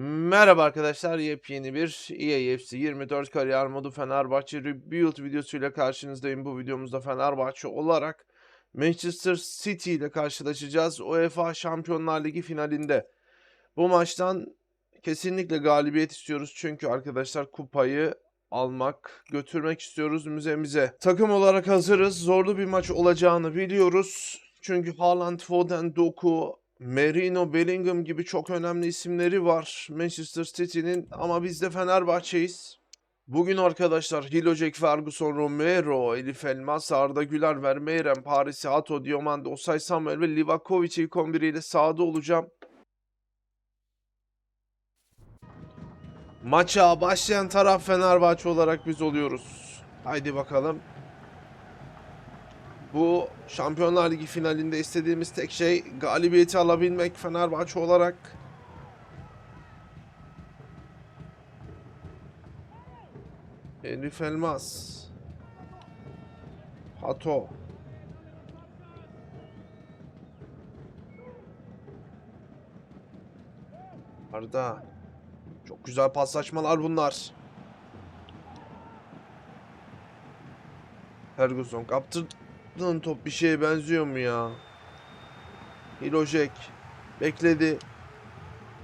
Merhaba arkadaşlar, yepyeni bir EAFC 24 kariyer modu Fenerbahçe Rebuild videosuyla karşınızdayım. Bu videomuzda Fenerbahçe olarak Manchester City ile karşılaşacağız. UEFA Şampiyonlar Ligi finalinde. Bu maçtan kesinlikle galibiyet istiyoruz. Çünkü arkadaşlar kupayı almak, götürmek istiyoruz müzemize. Takım olarak hazırız. Zorlu bir maç olacağını biliyoruz. Çünkü Haaland, Foden, Doku, Merino, Bellingham gibi çok önemli isimleri var Manchester City'nin ama biz de Fenerbahçe'yiz. Bugün arkadaşlar Hilojek, Ferguson, Romero, Elif Elmas, Arda Güler, Vermeeren, Paris, Hato, Diomande, Osay Samuel ve Livakovic ilk 11 ile sahada olacağım. Maça başlayan taraf Fenerbahçe olarak biz oluyoruz. Haydi bakalım. Bu Şampiyonlar Ligi finalinde istediğimiz tek şey galibiyeti alabilmek Fenerbahçe olarak. Elif Elmas. Hato. Arda. Çok güzel paslaşmalar bunlar. Ferguson kaptırdığın top bir şeye benziyor mu ya? Hilojek bekledi.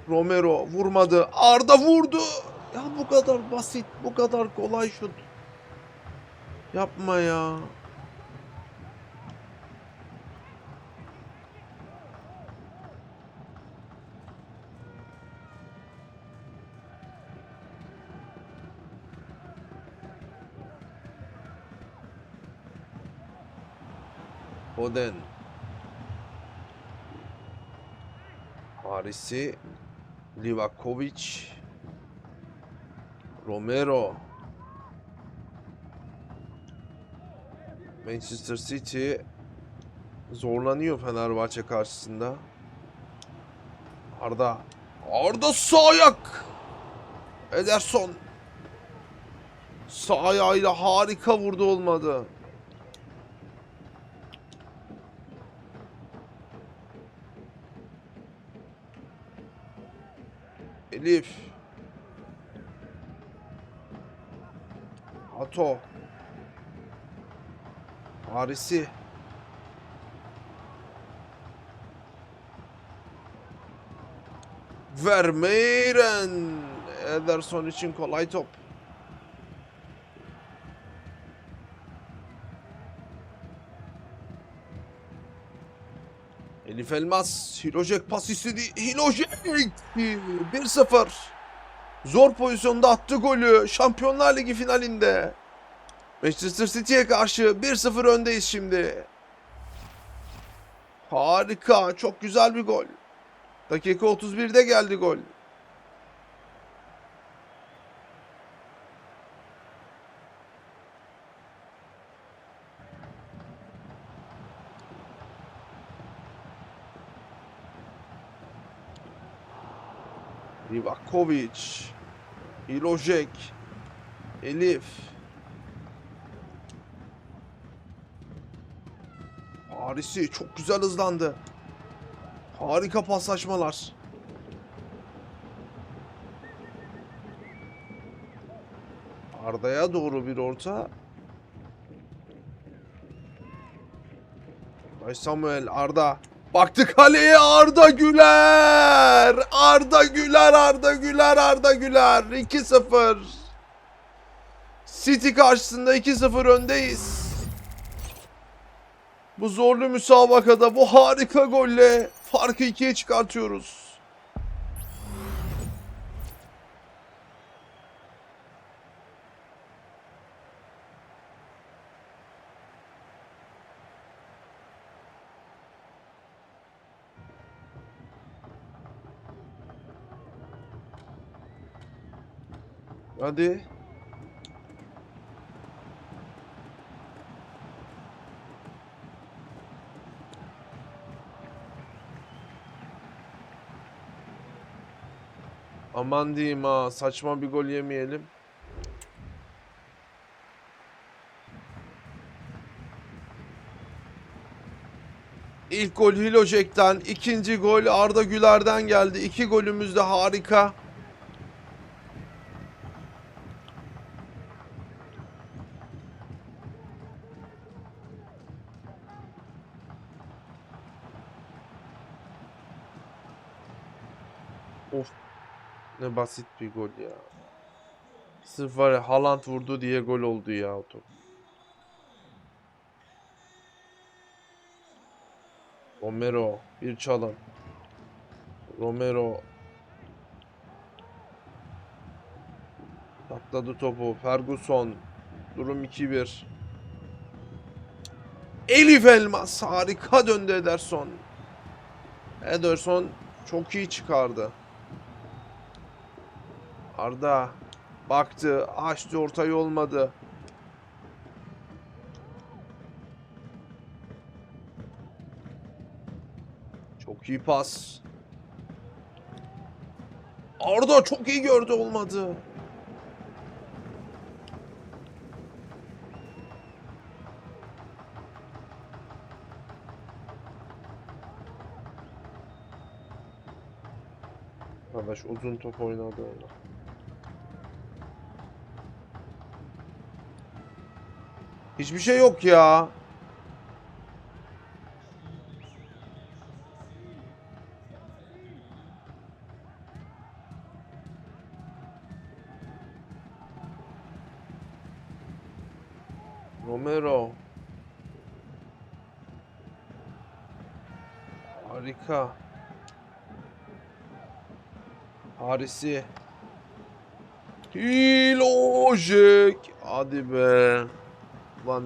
Romero vurmadı. Arda vurdu. Ya bu kadar basit, bu kadar kolay şut. Yapma ya. Foden. Paris'i Livakovic. Romero. Manchester City zorlanıyor Fenerbahçe karşısında. Arda. Arda sağ ayak. Ederson. Sağ ayağıyla harika vurdu olmadı. Elif. Ato. Paris'i. Vermeeren. Ederson için kolay top. Elif Elmas. Hilojek pas istedi. Hilojek. 1-0. Zor pozisyonda attı golü. Şampiyonlar Ligi finalinde. Manchester City'ye karşı 1-0 öndeyiz şimdi. Harika. Çok güzel bir gol. Dakika 31'de geldi gol. Livakovic. Ilojek. Elif. Paris'i çok güzel hızlandı. Harika paslaşmalar. Arda'ya doğru bir orta. Ay Samuel Arda. Baktı kaleye Arda Güler. Arda Güler, Arda Güler, Arda Güler. 2-0. City karşısında 2-0 öndeyiz. Bu zorlu müsabakada bu harika golle farkı ikiye çıkartıyoruz. Hadi. Aman diyeyim ha saçma bir gol yemeyelim. İlk gol Hilojek'ten, ikinci gol Arda Güler'den geldi. İki golümüz de harika. Of. Ne basit bir gol ya. Sırf var ya Haaland vurdu diye gol oldu ya o top. Romero bir çalım. Romero Takladı topu. Ferguson. Durum 2-1. Elif Elmas harika döndü Ederson. Ederson çok iyi çıkardı. Arda baktı, açtı ortayı olmadı. Çok iyi pas. Arda çok iyi gördü olmadı. Arkadaş uzun top oynadı orada. Hiçbir şey yok ya. Romero. Harika. Harisi. Hilojek. Hadi be. Lan.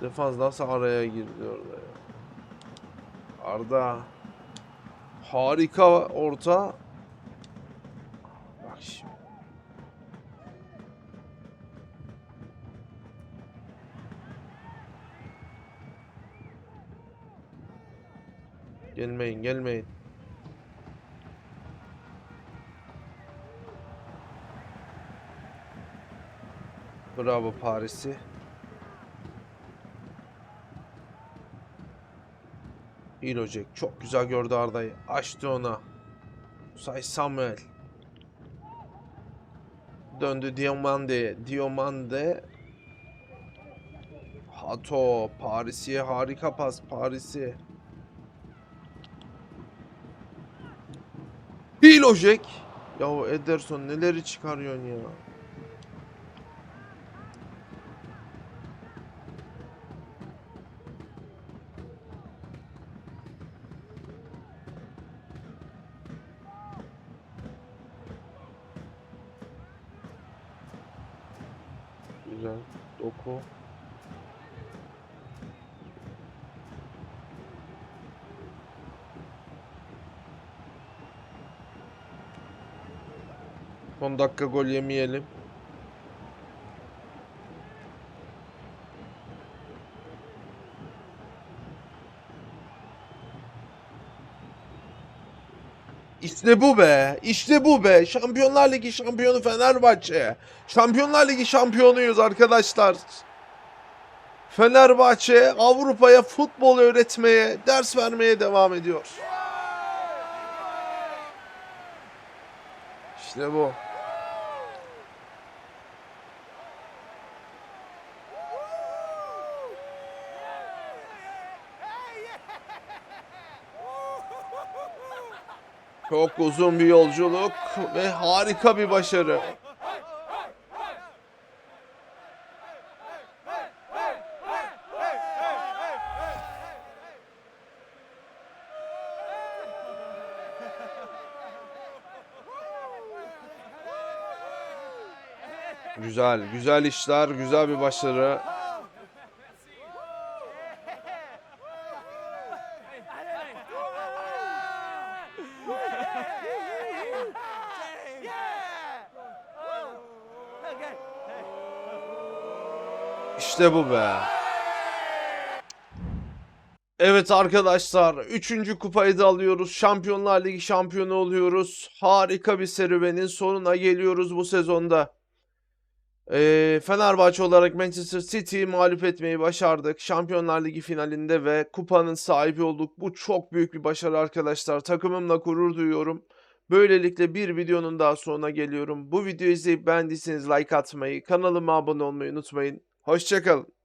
Defans nasıl araya girdi orada ya. Arda. Harika orta. Bak şimdi. Gelmeyin gelmeyin. Bravo Paris'i. İlocek çok güzel gördü Arda'yı. Açtı ona. Say Samuel. Döndü Diomande. Diomande. Hato. Paris'i harika pas. Paris'i. Hilojek. Ya Ederson neleri çıkarıyorsun ya. Güzel. Doku. Son dakika gol yemeyelim. İşte bu be. İşte bu be. Şampiyonlar Ligi şampiyonu Fenerbahçe. Şampiyonlar Ligi şampiyonuyuz arkadaşlar. Fenerbahçe Avrupa'ya futbol öğretmeye, ders vermeye devam ediyor. İşte bu. Çok uzun bir yolculuk ve harika bir başarı. Güzel, güzel işler, güzel bir başarı. İşte bu be. Evet arkadaşlar 3. kupayı da alıyoruz. Şampiyonlar Ligi şampiyonu oluyoruz. Harika bir serüvenin sonuna geliyoruz bu sezonda. Ee, Fenerbahçe olarak Manchester City'yi mağlup etmeyi başardık. Şampiyonlar Ligi finalinde ve kupanın sahibi olduk. Bu çok büyük bir başarı arkadaşlar. Takımımla gurur duyuyorum. Böylelikle bir videonun daha sonuna geliyorum. Bu videoyu izleyip beğendiyseniz like atmayı, kanalıma abone olmayı unutmayın. Hoşçakalın.